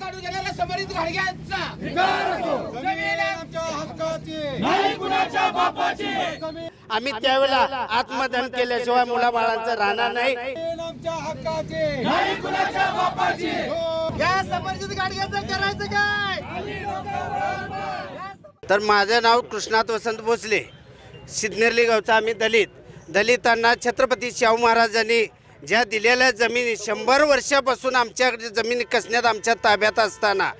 काढून समरित घाडग्यांचा. आम्ही त्यावेळेला आत्मदहन केल्याशिवाय मुलाबाळांचं राहणार नाही. जमीन आमच्या हक्काची. नाही कुणाच्या बापाची. या समर्जित गाडग्याचं करायचं काय? तर माझं नाव कृष्णात वसंत भोसले. सिद्धनेरली गावचा आम्ही दलित. दलितांना छत्रपती शाहू महाराजांनी ज्या दिलेल्या जमिनी शंभर वर्षापासून आमच्याकडे जमिनी कसण्यात आमच्या ताब्यात असताना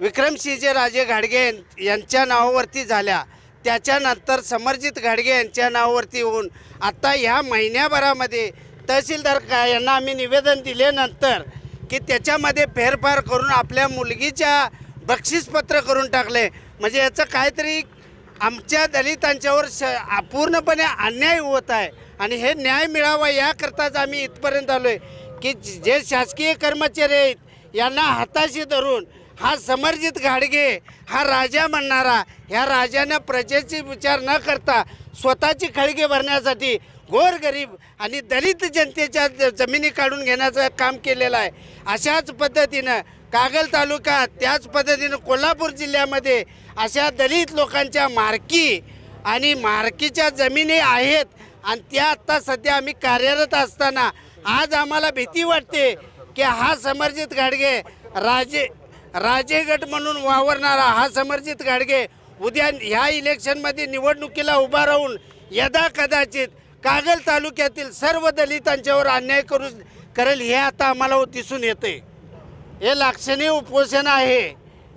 विक्रमसिंहचे राजे घाडगे यांच्या नावावरती झाल्या. त्याच्यानंतर समर्जित घाडगे यांच्या नावावरती होऊन आत्ता ह्या महिन्याभरामध्ये तहसीलदार का यांना आम्ही निवेदन दिल्यानंतर की त्याच्यामध्ये फेरफार करून आपल्या मुलगीच्या बक्षीसपत्र करून टाकले. म्हणजे याचं काहीतरी आमच्या दलितांच्यावर श पूर्णपणे अन्याय होत आहे. आणि हे न्याय मिळावा याकरताच आम्ही इथपर्यंत आलो आहे की जे शासकीय कर्मचारी आहेत यांना हाताशी धरून हा समर्जित घाडगे हा राजा म्हणणारा ह्या राजानं प्रजेची विचार न करता स्वतःची खळगे भरण्यासाठी गोरगरीब आणि दलित जनतेच्या ज- जमिनी काढून घेण्याचं काम केलेलं आहे. अशाच पद्धतीनं कागल तालुका त्याच पद्धतीनं कोल्हापूर जिल्ह्यामध्ये अशा दलित लोकांच्या मार्की आणि मार्कीच्या जमिनी आहेत आणि त्या आत्ता सध्या आम्ही कार्यरत असताना आज आम्हाला भीती वाटते की हा समर्जित गाडगे राजे राजेगट म्हणून वावरणारा हा समर्जित गाडगे उद्या ह्या इलेक्शनमध्ये निवडणुकीला उभा राहून यदा कदाचित कागल तालुक्यातील सर्व दलितांच्यावर अन्याय करू करेल हे आता आम्हाला दिसून येते हे लाक्षणीय उपोषण आहे.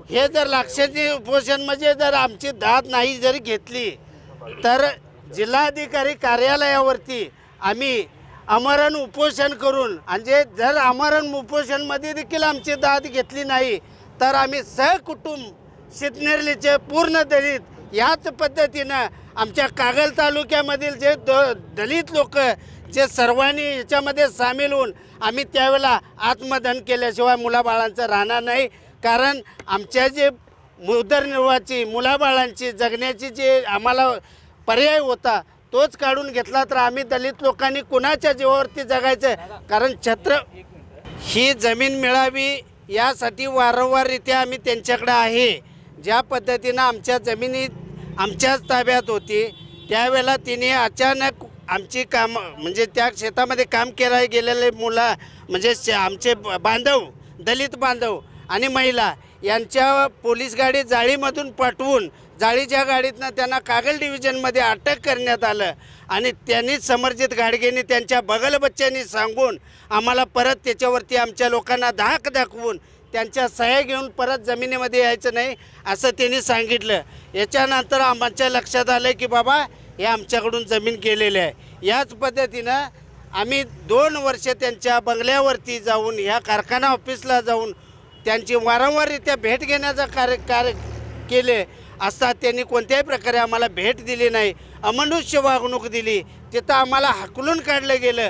हे जर लाक्षणीय उपोषण म्हणजे जर आमची दाद नाही जरी घेतली तर जिल्हाधिकारी कार्यालयावरती आम्ही अमरण उपोषण करून म्हणजे जर अमरण उपोषणमध्ये देखील आमची दाद घेतली नाही तर आम्ही सहकुटुंब शितनेरलीचे पूर्ण दलित याच पद्धतीनं आमच्या कागल तालुक्यामधील जे द दलित लोक जे सर्वांनी याच्यामध्ये सामील होऊन आम्ही त्यावेळेला आत्मदहन केल्याशिवाय मुलाबाळांचं राहणार नाही. कारण आमच्या जे उदरनिर्वाहाची मुलाबाळांची जगण्याची जे आम्हाला पर्याय होता तोच काढून घेतला तर आम्ही दलित लोकांनी कुणाच्या जीवावरती जगायचं? कारण छत्र ही जमीन मिळावी यासाठी वारंवाररित्या आम्ही त्यांच्याकडे आहे. ज्या पद्धतीनं आमच्या जमिनी आमच्याच ताब्यात होती त्यावेळेला तिने अचानक आमची काम म्हणजे त्या शेतामध्ये काम केल्या गेलेले मुलं म्हणजे आमचे ब- बांधव दलित बांधव आणि महिला यांच्या पोलीस गाडी जाळीमधून पाठवून जाळीच्या गाडीतनं त्यांना कागल डिव्हिजनमध्ये अटक करण्यात आलं आणि त्यांनी समर्जित गाडगेने त्यांच्या बगल बच्च्यांनी सांगून आम्हाला परत त्याच्यावरती आमच्या लोकांना धाक दाखवून त्यांच्या सह्या घेऊन परत जमिनीमध्ये यायचं नाही असं त्यांनी सांगितलं. याच्यानंतर आमच्या लक्षात आलं की बाबा हे आमच्याकडून जमीन गेलेली आहे. याच पद्धतीनं आम्ही दोन वर्ष त्यांच्या बंगल्यावरती जाऊन ह्या कारखाना ऑफिसला जाऊन त्यांची वारंवाररित्या भेट घेण्याचा कार्य कार्य केले असता त्यांनी कोणत्याही प्रकारे आम्हाला भेट दिली नाही. अमनुष्य वागणूक दिली. तिथं आम्हाला हाकलून काढलं गेलं.